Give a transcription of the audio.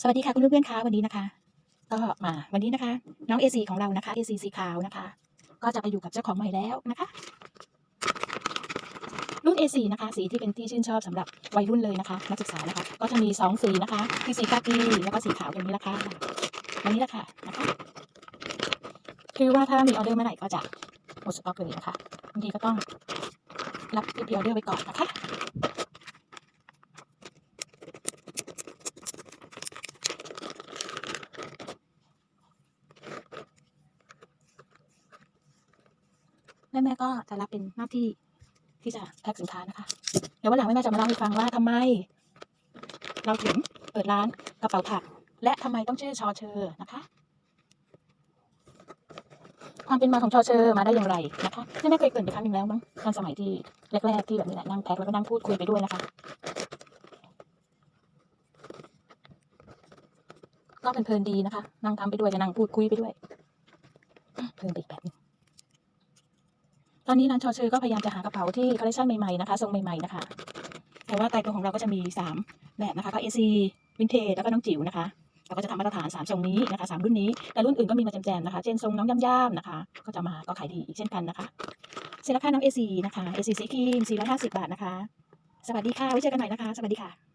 สวัสดีค่ะคุณเพื่อนๆคะวันนี้นะคะ ก็มาวันนี้นะคะ น้อง AC ของเรานะคะ AC สีขาวนะคะ ก็จะไปอยู่กับเจ้าของใหม่แล้วนะคะ รุ่น A4 นะคะ สีที่เป็นที่ชื่นชอบสำหรับวัยรุ่นเลยนะคะนักศึกษานะคะ ก็จะมีสองสีนะคะคือสีกากีแล้วก็สีขาวอย่างนี้ละค่ะวันนี้ละค่ะนะคะคือว่าถ้ามีออเดอร์เมื่อไหร่ก็จะหมดสต็อกเลยนะคะบางทีก็ต้องรับรีบออเดอร์ไว้ก่อนนะคะ แม่แม่ก็จะรับเป็นหน้าที่ที่จะแพ็คสินค้านะคะ เดี๋ยววันหลังแม่แม่จะมาเล่าให้ฟังว่าทำไม เราถึงเปิดร้านกระเป๋าถัก และทำไมต้องชื่อชอเชอร์นะคะ ความเป็นมาของชอเชอร์มาได้อย่างไรนะคะแม่แม่เคยเกรินไปครั้งหนึ่งแล้วมั้งตอนสมัยที่แรกๆที่แบบนี้แหละนั่งแพ็คแล้วก็นั่งพูดคุยไปด้วยนะคะก็เพลินๆดีนะคะ นั่งทำไปด้วยจะนั่งพูดคุยไปด้วย เพลินไปอีกแบบนึง ตอนนี้ร้านชอเชอร์ก็พยายามจะหากระเป๋าที่คอลเลคชันใหม่ๆนะคะทรงใหม่ๆนะคะแต่ว่าไตรตัวของเราก็จะมีสามแบบนะคะก็เอซีวินเทจแล้วก็น้องจิ๋วนะคะเราก็จะทำมาตรฐานสามทรงนี้นะคะสามรุ่นนี้แต่รุ่นอื่นก็มีมาแจมๆนะคะ เช่นทรงน้องย่ำๆนะคะ ก็จะมาก็ขายดีอีกเช่นกันนะคะเซ็นราคาน้องเอซีนะคะเอซีสีครีม450 บาทนะคะ สวัสดีค่ะไว้เจอกันใหม่นะคะ สวัสดีค่ะ